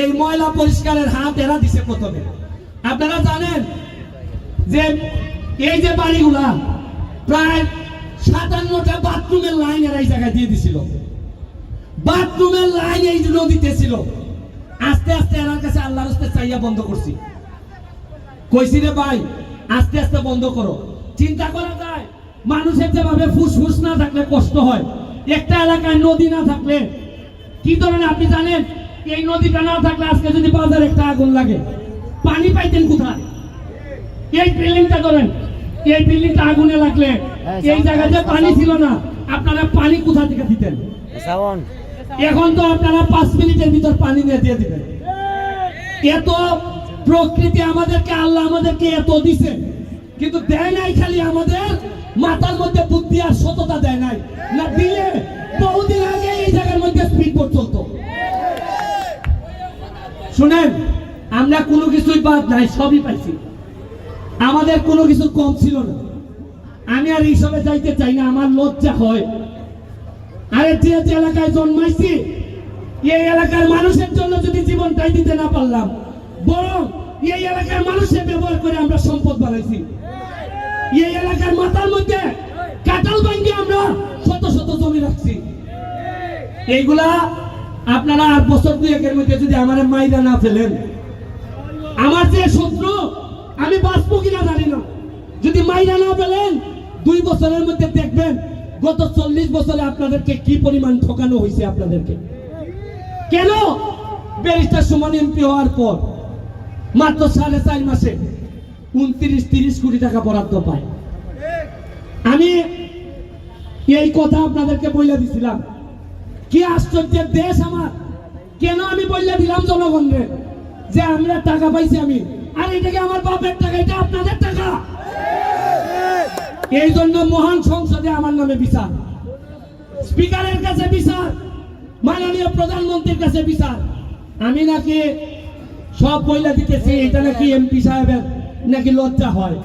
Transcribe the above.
এই ময়লা পরিষ্কারের হাত এরা দিছে প্রথমে। আপনারা জানেন যে এই যে বাড়িগুলা, প্রায় সাতান্নটা বাথরুমের লাইন এরা এই জায়গায় দিয়ে দিছিল। বাথরুমের লাইন এই নদীতে ছিল, আস্তে আস্তে এরার কাছে আল্লাহর হস্তে চাইয়া বন্ধ করছি। কইছি রে ভাই, আস্তে আস্তে বন্ধ করো। চিন্তা করা যায়, মানুষের যেভাবে ফুসফুস না থাকলে কষ্ট হয়, একটা এলাকায় নদী না থাকলে, কি ধরনের আপনি জানেন এই নদীটা না থাকলে আজকে যদি বাজারে একটা আগুন লাগে পানি পাইতেন কোথায়? এই বিল্ডিংটা ধরেন এই বিল্ডিংটা আগুনে লাগলে এই জায়গাতে পানি ছিল না আপনারা পানি কোথা থেকে দিতেন? এখন তো আপনারা পাঁচ মিনিটের ভিতর পানি নিয়ে দিয়ে দিবেন। এত প্রকৃতি আমাদেরকে আল্লাহ আমাদেরকে এত দিছে কিন্তু দেয় নাই খালি আমাদের মাথার মধ্যে বুদ্ধি আর সততা দেয় নাই। না দিলে শুনেন, আমরা কোনো কিছুই বাদ নাই, সবই পাইছি। আমাদের কোনো কিছু কম ছিল না। আমি আর এইসবে যাইতে চাই না, আমার লজ্জা হয়। আরে যে যে এলাকায় জন্মাইছি, এই এলাকার মানুষের জন্য যদি জীবনটাই দিতে না পারলাম, বরং এই এলাকার মানুষের ব্যবহার করে আমরা সম্পদ বানাইছি। এই এলাকার মাথার মধ্যে কাটাল ভাঙ্গে আমরা শত শত জমি রাখছি। এইগুলা আপনারা আট বছর দুয়েকের মধ্যে যদি আমার মাইরা না ফেলেন, আমার যে শত্রু, আমি বাঁচবো কিনা জানি না। যদি মাইরা না ফেলেন, দুই বছরের মধ্যে দেখবেন, গত চল্লিশ বছরে আপনাদেরকে কি পরিমাণ ঠকানো হয়েছে আপনাদেরকে। কেন? ব্যারিস্টার সমান এমপি হওয়ার পর, মাত্র সাড়ে চার মাসে উনত্রিশ, তিরিশ কোটি টাকা বরাদ্দ পায়। আমি এই কথা আপনাদেরকে বলে দিছিলাম। কি আশ্চর্যের দেশ আমার? কেন আমি বললে দিলাম জনগণরে যে আমরা টাকা পাইছি আমি। আর এটাকে আমার বাপের টাকা? এটা আপনাদের টাকা? এই জন্য মহান সংসদে আমার নামে বিচার। স্পিকারের কাছে বিচার। মাননীয় প্রধানমন্ত্রীর কাছে বিচার। আমি নাকি সব বইলা দিতেছি, এটা নাকি এমপি সাহেবের নাকি লজ্জা হয়?